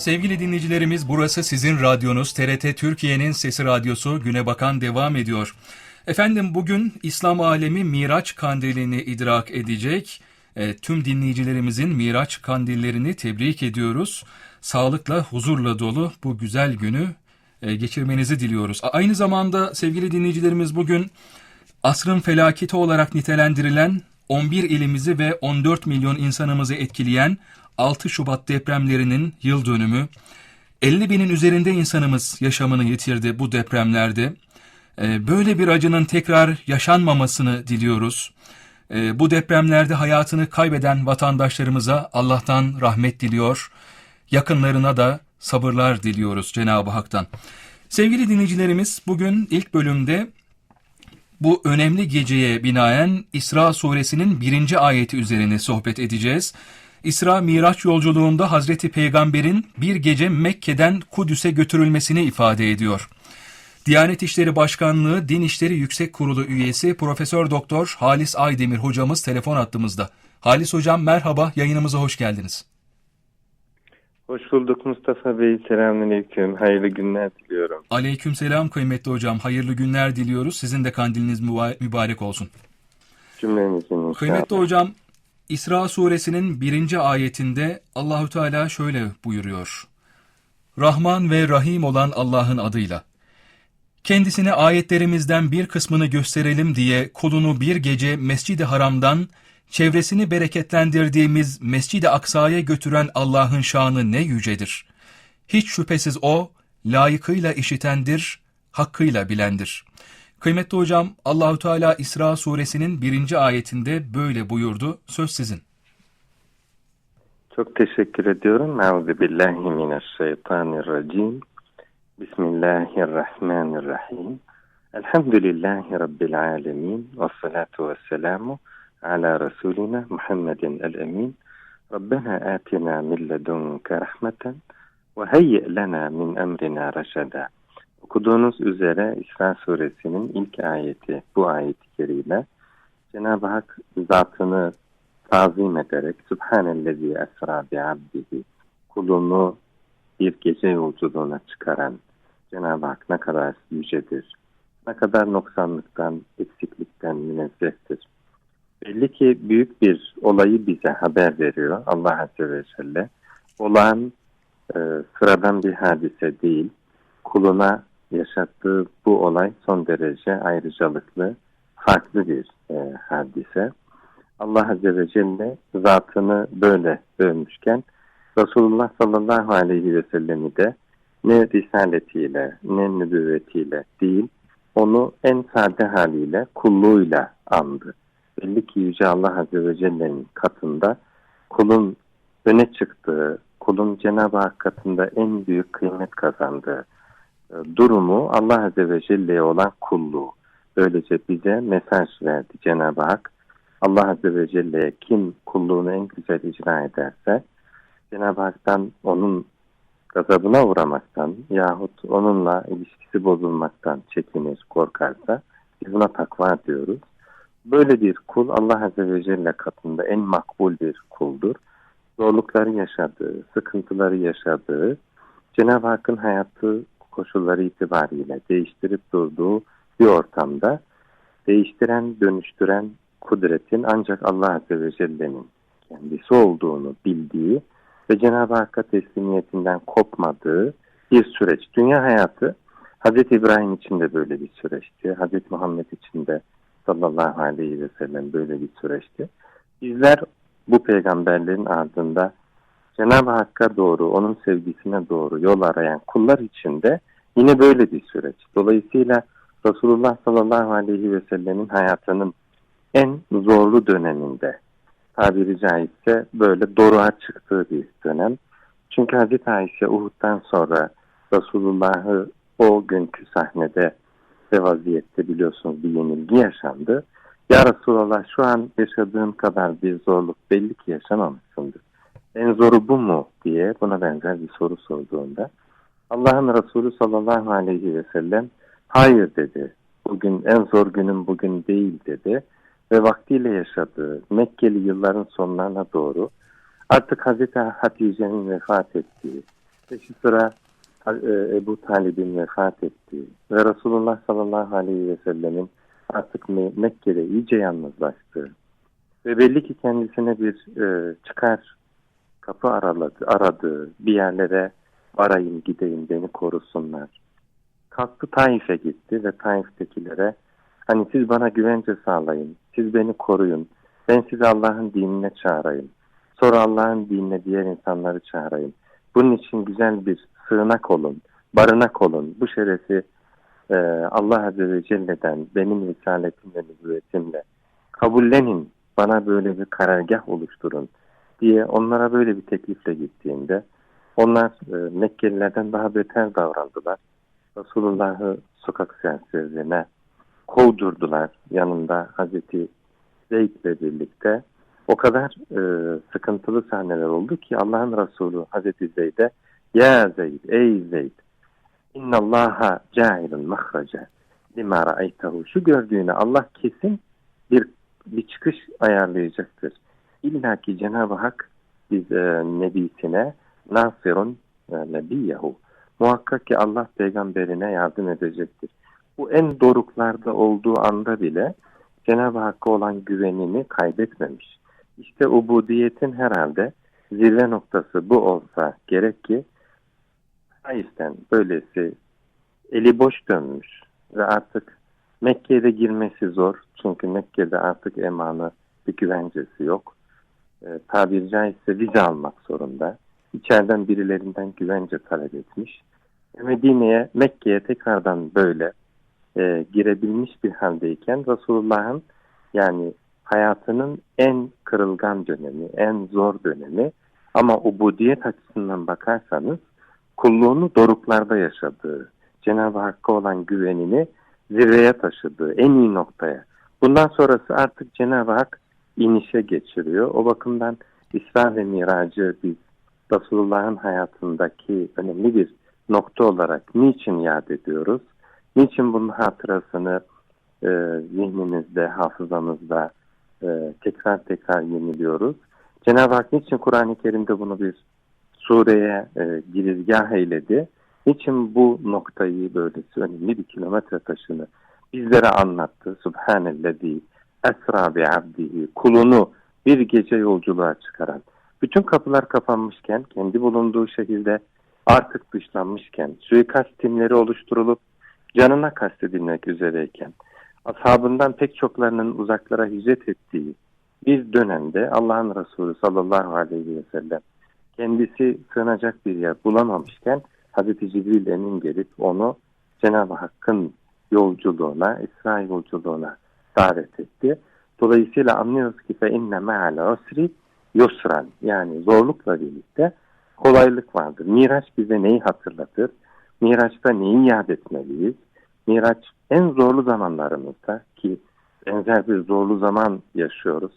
Sevgili dinleyicilerimiz burası sizin radyonuz TRT Türkiye'nin Sesi Radyosu Güne Bakan devam ediyor. Efendim bugün İslam alemi Miraç kandilini idrak edecek. E, tüm dinleyicilerimizin Miraç kandillerini tebrik ediyoruz. Sağlıkla, huzurla dolu bu güzel günü e, geçirmenizi diliyoruz. Aynı zamanda sevgili dinleyicilerimiz bugün asrın felaketi olarak nitelendirilen 11 ilimizi ve 14 milyon insanımızı etkileyen 6 Şubat depremlerinin yıl dönümü. 50 binin üzerinde insanımız yaşamını yitirdi bu depremlerde. Ee, Böyle bir acının tekrar yaşanmamasını diliyoruz. Ee, Bu depremlerde hayatını kaybeden vatandaşlarımıza Allah'tan rahmet diliyor. Yakınlarına da sabırlar diliyoruz Cenab-ı Hak'tan. Sevgili dinleyicilerimiz bugün ilk bölümde bu önemli geceye binaen İsra suresinin birinci ayeti üzerine sohbet edeceğiz. İsra Miraç yolculuğunda Hazreti Peygamber'in bir gece Mekke'den Kudüs'e götürülmesini ifade ediyor. Diyanet İşleri Başkanlığı Din İşleri Yüksek Kurulu üyesi Profesör Doktor Halis Aydemir hocamız telefon attığımızda. Halis hocam merhaba, yayınımıza hoş geldiniz. Hoş bulduk Mustafa Bey. Selamünaleyküm. Hayırlı günler diliyorum. Aleykümselam kıymetli hocam, hayırlı günler diliyoruz. Sizin de kandiliniz müba- mübarek olsun. Cümlemizin inşallah. Kıymetli hocam, İsra suresinin birinci ayetinde Allahü Teala şöyle buyuruyor. Rahman ve Rahim olan Allah'ın adıyla. Kendisine ayetlerimizden bir kısmını gösterelim diye kulunu bir gece Mescid-i Haram'dan çevresini bereketlendirdiğimiz Mescid-i Aksa'ya götüren Allah'ın şanı ne yücedir. Hiç şüphesiz O, layıkıyla işitendir, hakkıyla bilendir. Kıymetli hocam, Allahü Teala İsra suresinin birinci ayetinde böyle buyurdu. Söz sizin. Çok teşekkür ediyorum. Euzubillahimineşşeytanirracim. Bismillahirrahmanirrahim. Elhamdülillahi Rabbil alemin. Ve salatu ve selamu ala Resulina Muhammedin el-Emin. Rabbena atina min ledunke rahmeten ve heyyi lena min emrina reşeda. Okuduğunuz üzere İsra suresinin ilk ayeti bu ayet-i kerime Cenab-ı Hak zatını tazim ederek Subhanellezi esra bi abdihi kulunu bir gece yolculuğuna çıkaran Cenab-ı Hak ne kadar yücedir, ne kadar noksanlıktan, eksiklikten münezzehtir. Belli ki büyük bir olayı bize haber veriyor Allah Azze ve Celle. Olağan e, sıradan bir hadise değil, kuluna yaşattığı bu olay son derece ayrıcalıklı, farklı bir e, hadise. Allah Azze ve Celle zatını böyle övmüşken Resulullah sallallahu aleyhi ve sellemi de ne risaletiyle ne nübüvvetiyle değil onu en sade haliyle kulluğuyla andı. Belli ki Yüce Allah Azze ve Celle'nin katında kulun öne çıktığı, kulun Cenab-ı Hak katında en büyük kıymet kazandığı durumu Allah Azze ve Celle'ye olan kulluğu. Böylece bize mesaj verdi Cenab-ı Hak. Allah Azze ve Celle'ye kim kulluğunu en güzel icra ederse Cenab-ı Hak'tan onun gazabına uğramaktan yahut onunla ilişkisi bozulmaktan çekinir, korkarsa biz buna takva diyoruz. Böyle bir kul Allah Azze ve Celle katında en makbul bir kuldur. Zorlukları yaşadığı, sıkıntıları yaşadığı, Cenab-ı Hakk'ın hayatı koşulları itibariyle değiştirip durduğu bir ortamda değiştiren, dönüştüren kudretin ancak Allah Azze ve Celle'nin kendisi olduğunu bildiği ve Cenab-ı Hakk'a teslimiyetinden kopmadığı bir süreç. Dünya hayatı Hz. İbrahim için de böyle bir süreçti. Hz. Muhammed için de sallallahu aleyhi ve sellem böyle bir süreçti. Bizler bu peygamberlerin ardında Cenab-ı Hakk'a doğru, onun sevgisine doğru yol arayan kullar için de yine böyle bir süreç. Dolayısıyla Resulullah sallallahu aleyhi ve sellemin hayatının en zorlu döneminde tabiri caizse böyle doruğa çıktığı bir dönem. Çünkü Hazreti Ayşe Uhud'dan sonra Resulullah'ı o günkü sahnede ve vaziyette biliyorsunuz bir yenilgi yaşandı. Ya Resulallah şu an yaşadığım kadar bir zorluk belli ki yaşamamışsındır. En zoru bu mu diye buna benzer bir soru sorduğunda Allah'ın Resulü sallallahu aleyhi ve sellem hayır dedi. Bugün en zor günüm bugün değil dedi ve vaktiyle yaşadığı Mekkeli yılların sonlarına doğru artık Hazreti Hatice'nin vefat ettiği Peşi sıra e, Ebu Talib'in vefat ettiği ve Resulullah sallallahu aleyhi ve sellemin artık Me- Mekke'de iyice yalnızlaştığı ve belli ki kendisine bir e, çıkar kapı araladı, aradığı bir yerlere varayım gideyim beni korusunlar. Kalktı Taif'e gitti ve Taif'tekilere hani siz bana güvence sağlayın, siz beni koruyun, ben sizi Allah'ın dinine çağırayım. Sonra Allah'ın dinine diğer insanları çağırayım. Bunun için güzel bir sığınak olun, barınak olun. Bu şerefi e, Allah Azze ve Celle'den benim risaletimle, nübüvvetimle kabullenin, bana böyle bir karargah oluşturun diye onlara böyle bir teklifle gittiğinde onlar e, Mekkelilerden daha beter davrandılar. Resulullah'ı sokak serserilerine kovdurdular yanında Hazreti Zeyd'le birlikte. O kadar e, sıkıntılı sahneler oldu ki Allah'ın Resulü Hazreti Zeyd'e Ya Zeyd, ey Zeyd İnnallaha cailun mahraca lima ra'aytehu Şu gördüğüne Allah kesin bir bir çıkış ayarlayacaktır. İlla ki Cenab-ı Hak biz e, nebisine nasirun e, nebiyyehu. Muhakkak ki Allah peygamberine yardım edecektir. Bu en doruklarda olduğu anda bile Cenab-ı Hakk'a olan güvenini kaybetmemiş. İşte ubudiyetin herhalde zirve noktası bu olsa gerek ki Hayisten böylesi eli boş dönmüş ve artık Mekke'de girmesi zor. Çünkü Mekke'de artık emanı bir güvencesi yok. E, tabiri caizse vize almak zorunda. İçeriden birilerinden güvence talep etmiş. E, Medine'ye, Mekke'ye tekrardan böyle e, girebilmiş bir haldeyken Resulullah'ın yani hayatının en kırılgan dönemi, en zor dönemi ama ubudiyet açısından bakarsanız kulluğunu doruklarda yaşadığı, Cenab-ı Hakk'a olan güvenini zirveye taşıdığı, en iyi noktaya. Bundan sonrası artık Cenab-ı Hak inişe geçiriyor. O bakımdan İsra ve Miracı biz Resulullah'ın hayatındaki önemli bir nokta olarak niçin yad ediyoruz? Niçin bunun hatırasını e, zihnimizde, hafızamızda e, tekrar tekrar yeniliyoruz? Cenab-ı Hak niçin Kur'an-ı Kerim'de bunu bir sureye e, girizgah eyledi? Niçin bu noktayı böylesi önemli bir kilometre taşını bizlere anlattı? Subhanellezi esra bi abdihi kulunu bir gece yolculuğa çıkaran. Bütün kapılar kapanmışken, kendi bulunduğu şehirde artık dışlanmışken, suikast timleri oluşturulup canına kastedilmek üzereyken, ashabından pek çoklarının uzaklara hicret ettiği bir dönemde Allah'ın Resulü sallallahu aleyhi ve sellem kendisi sığınacak bir yer bulamamışken Hazreti Cibril emin gelip onu Cenab-ı Hakk'ın yolculuğuna, İsrail yolculuğuna davet etti. Dolayısıyla anlıyoruz ki inne me'al usri yusran yani zorlukla birlikte kolaylık vardır. Miraç bize neyi hatırlatır? Miraç'ta neyi yad etmeliyiz? Miraç en zorlu zamanlarımızda ki benzer bir zorlu zaman yaşıyoruz.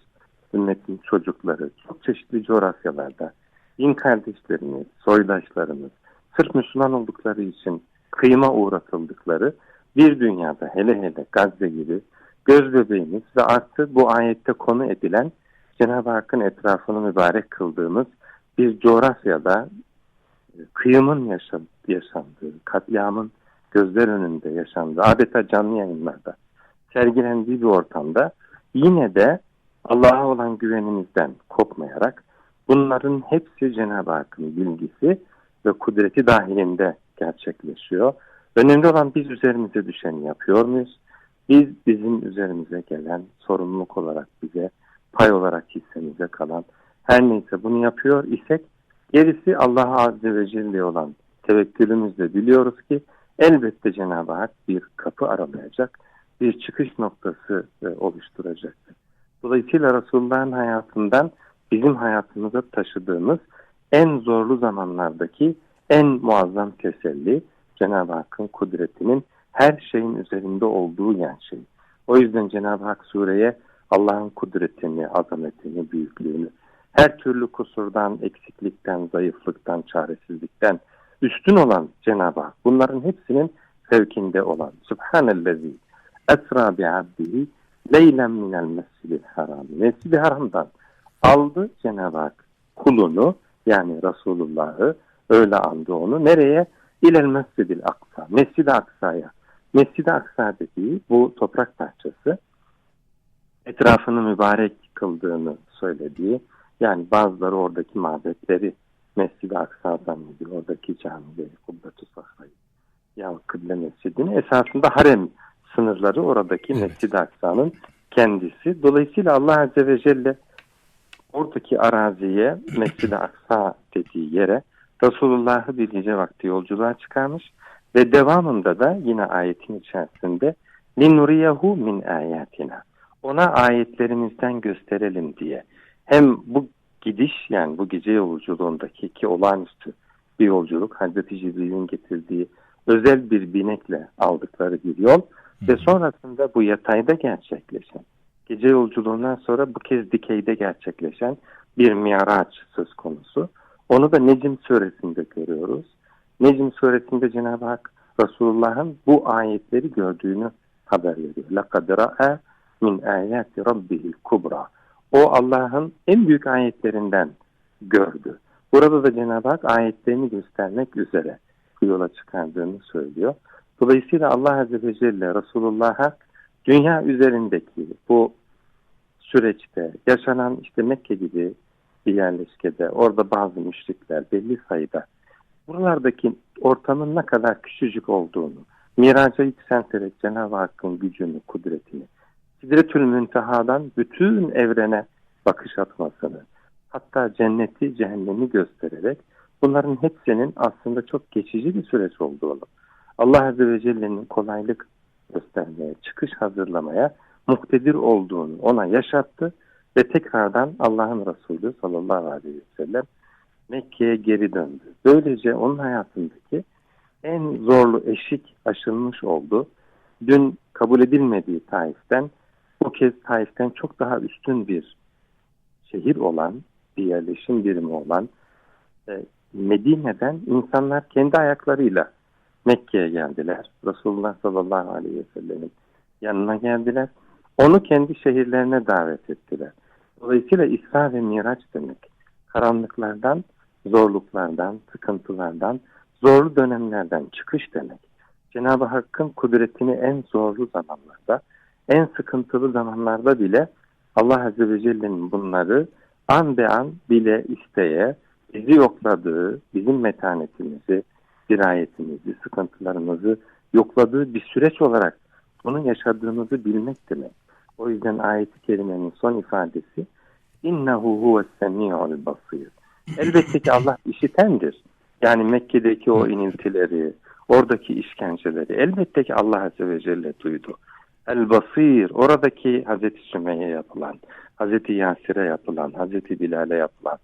Ümmetin çocukları çok çeşitli coğrafyalarda din kardeşlerimiz, soydaşlarımız sırf Müslüman oldukları için kıyıma uğratıldıkları bir dünyada hele hele Gazze gibi göz bebeğimiz ve artı bu ayette konu edilen Cenab-ı Hakk'ın etrafını mübarek kıldığımız bir coğrafyada kıyımın yaşandığı, katliamın gözler önünde yaşandığı, adeta canlı yayınlarda sergilendiği bir ortamda yine de Allah'a olan güvenimizden kopmayarak bunların hepsi Cenab-ı Hakk'ın bilgisi ve kudreti dahilinde gerçekleşiyor. Önemli olan biz üzerimize düşeni yapıyor muyuz? Biz bizim üzerimize gelen sorumluluk olarak bize pay olarak hissemize kalan her neyse bunu yapıyor isek gerisi Allah Azze ve Celle olan tevekkülümüzle biliyoruz ki elbette Cenab-ı Hak bir kapı aralayacak, bir çıkış noktası e, oluşturacaktır. Dolayısıyla Resulullah'ın hayatından bizim hayatımıza taşıdığımız en zorlu zamanlardaki en muazzam teselli Cenab-ı Hakk'ın kudretinin her şeyin üzerinde olduğu yani şey. O yüzden Cenab-ı Hak sureye Allah'ın kudretini, azametini, büyüklüğünü, her türlü kusurdan, eksiklikten, zayıflıktan, çaresizlikten üstün olan Cenab-ı Hak. Bunların hepsinin fevkinde olan. Subhanellezi esra bi abdihi leylen minel mescidi haram. Mescidi haramdan aldı Cenab-ı Hak kulunu yani Resulullah'ı öyle andı onu. Nereye? İlel Mescid-i Aksa. Mescid-i Aksa'ya. Mescid-i Aksa dediği bu toprak parçası etrafını mübarek kıldığını söylediği yani bazıları oradaki mabetleri Mescid-i Aksa zannediyor. Oradaki camileri, Kubbetü Sahra'yı ya Kıble Mescidini esasında harem sınırları oradaki Evet. Mescid-i Aksa'nın kendisi. Dolayısıyla Allah Azze ve Celle oradaki araziye Mescid-i Aksa dediği yere Resulullah'ı bir gece vakti yolculuğa çıkarmış ve devamında da yine ayetin içerisinde linuriyahu min ayatina ona ayetlerimizden gösterelim diye hem bu gidiş yani bu gece yolculuğundaki ki olağanüstü bir yolculuk Hazreti Cibril'in getirdiği özel bir binekle aldıkları bir yol ve sonrasında bu yatayda gerçekleşen gece yolculuğundan sonra bu kez dikeyde gerçekleşen bir miraç söz konusu. Onu da Necm suresinde görüyoruz. Necm suresinde Cenab-ı Hak Resulullah'ın bu ayetleri gördüğünü haber veriyor. لَقَدْ رَأَى min ayati rabbihil kubra. O Allah'ın en büyük ayetlerinden gördü. Burada da Cenab-ı Hak ayetlerini göstermek üzere bu yola çıkardığını söylüyor. Dolayısıyla Allah Azze ve Celle Resulullah'a dünya üzerindeki bu süreçte yaşanan işte Mekke gibi bir yerleşkede orada bazı müşrikler belli sayıda buralardaki ortamın ne kadar küçücük olduğunu, miraca yükselterek Cenab-ı Hakk'ın gücünü, kudretini, Sidretül Münteha'dan bütün evrene bakış atmasını, hatta cenneti, cehennemi göstererek bunların hepsinin aslında çok geçici bir süreç olduğunu, Allah Azze ve Celle'nin kolaylık göstermeye, çıkış hazırlamaya muktedir olduğunu ona yaşattı ve tekrardan Allah'ın Resulü sallallahu aleyhi ve sellem Mekke'ye geri döndü. Böylece onun hayatındaki en zorlu eşik aşılmış oldu. Dün kabul edilmediği Taif'ten bu kez Taif'ten çok daha üstün bir şehir olan, bir yerleşim birimi olan e, Medine'den insanlar kendi ayaklarıyla Mekke'ye geldiler. Resulullah sallallahu aleyhi ve sellemin yanına geldiler. Onu kendi şehirlerine davet ettiler. Dolayısıyla İsra ve Miraç demek karanlıklardan, zorluklardan, sıkıntılardan, zorlu dönemlerden çıkış demek. Cenab-ı Hakk'ın kudretini en zorlu zamanlarda, en sıkıntılı zamanlarda bile Allah Azze ve Celle'nin bunları an be an bile isteye, bizi yokladığı, bizim metanetimizi, dirayetimizi, sıkıntılarımızı yokladığı bir süreç olarak bunu yaşadığımızı bilmek demek. O yüzden ayet-i kerimenin son ifadesi innehu huves semi'ul basir. Elbette ki Allah işitendir. Yani Mekke'deki o iniltileri, oradaki işkenceleri elbette ki Allah Azze ve Celle duydu. El Basir, oradaki Hazreti Sümeyye yapılan, Hazreti Yasir'e yapılan, Hazreti Bilal'e yapılan,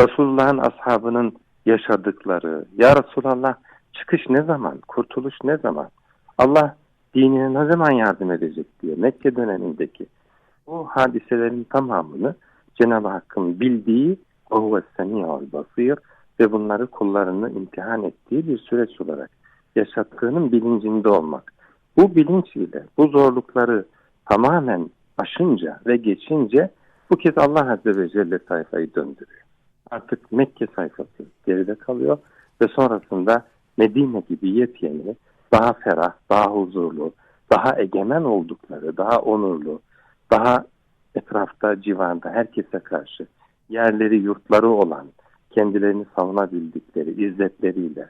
Resulullah'ın ashabının yaşadıkları, Ya Resulallah çıkış ne zaman, kurtuluş ne zaman, Allah dinine ne zaman yardım edecek diye Mekke dönemindeki bu hadiselerin tamamını Cenab-ı Hakk'ın bildiği huve semi'ul basir ve bunları kullarını imtihan ettiği bir süreç olarak yaşattığının bilincinde olmak. Bu bilinç ile bu zorlukları tamamen aşınca ve geçince bu kez Allah Azze ve Celle sayfayı döndürüyor. Artık Mekke sayfası geride kalıyor ve sonrasında Medine gibi yepyeni, daha ferah, daha huzurlu, daha egemen oldukları, daha onurlu, daha etrafta, civarda herkese karşı yerleri, yurtları olan, kendilerini savunabildikleri, izzetleriyle,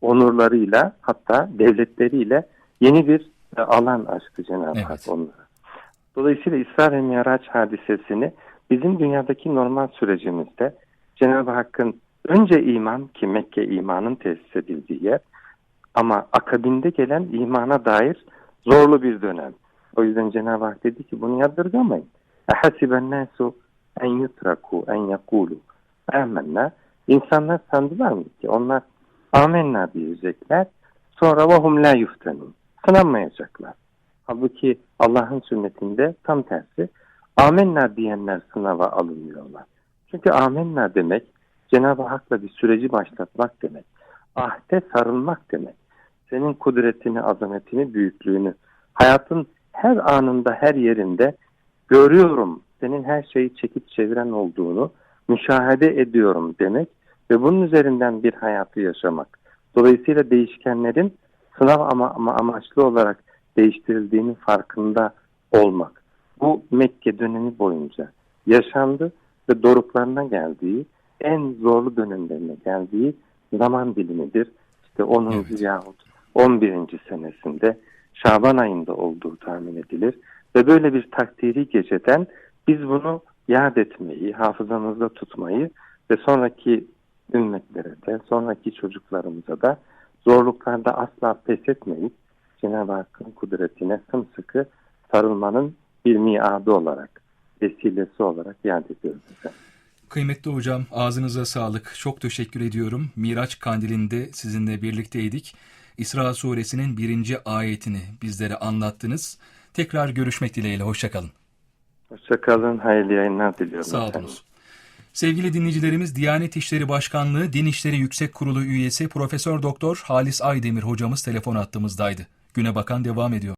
onurlarıyla hatta devletleriyle yeni bir e, alan açtı Cenab-ı Hak Evet. onlara. Dolayısıyla İsra ve Miraç hadisesini bizim dünyadaki normal sürecimizde Cenab-ı Hakk'ın önce iman ki Mekke imanın tesis edildiği yer ama akabinde gelen imana dair zorlu bir dönem. O yüzden Cenab-ı Hak dedi ki bunu yadırgamayın. Ehasiben nasu en yutraku en yakulu amenna. İnsanlar sandılar mı ki onlar amenna diyecekler. Sonra vahum la yuftanun. Sınanmayacaklar. Halbuki Allah'ın sünnetinde tam tersi amenna diyenler sınava alınıyorlar. Çünkü amenna demek Cenab-ı Hak'la bir süreci başlatmak demek. Ahde sarılmak demek. Senin kudretini, azametini, büyüklüğünü hayatın her anında, her yerinde görüyorum. Senin her şeyi çekip çeviren olduğunu müşahede ediyorum demek ve bunun üzerinden bir hayatı yaşamak. Dolayısıyla değişkenlerin sınav ama, ama amaçlı olarak değiştirildiğinin farkında olmak. Bu Mekke dönemi boyunca yaşandı ve doruklarına geldiği, en zorlu dönemlerine geldiği zaman dilimidir. İşte 10. Evet. yahut 11. senesinde Şaban ayında olduğu tahmin edilir. Ve böyle bir takdiri geceden biz bunu yad etmeyi, hafızamızda tutmayı ve sonraki ümmetlere de, sonraki çocuklarımıza da zorluklarda asla pes etmeyip Cenab-ı Hakk'ın kudretine sımsıkı sarılmanın bir miadı olarak, vesilesi olarak yad ediyoruz. Kıymetli hocam ağzınıza sağlık. Çok teşekkür ediyorum. Miraç kandilinde sizinle birlikteydik. İsra suresinin birinci ayetini bizlere anlattınız. Tekrar görüşmek dileğiyle. Hoşçakalın. Hoşçakalın, hayırlı yayınlar diliyorum. Sağ olunuz. Sevgili dinleyicilerimiz Diyanet İşleri Başkanlığı Din İşleri Yüksek Kurulu üyesi Profesör Doktor Halis Aydemir hocamız telefon attığımızdaydı. Güne bakan devam ediyor.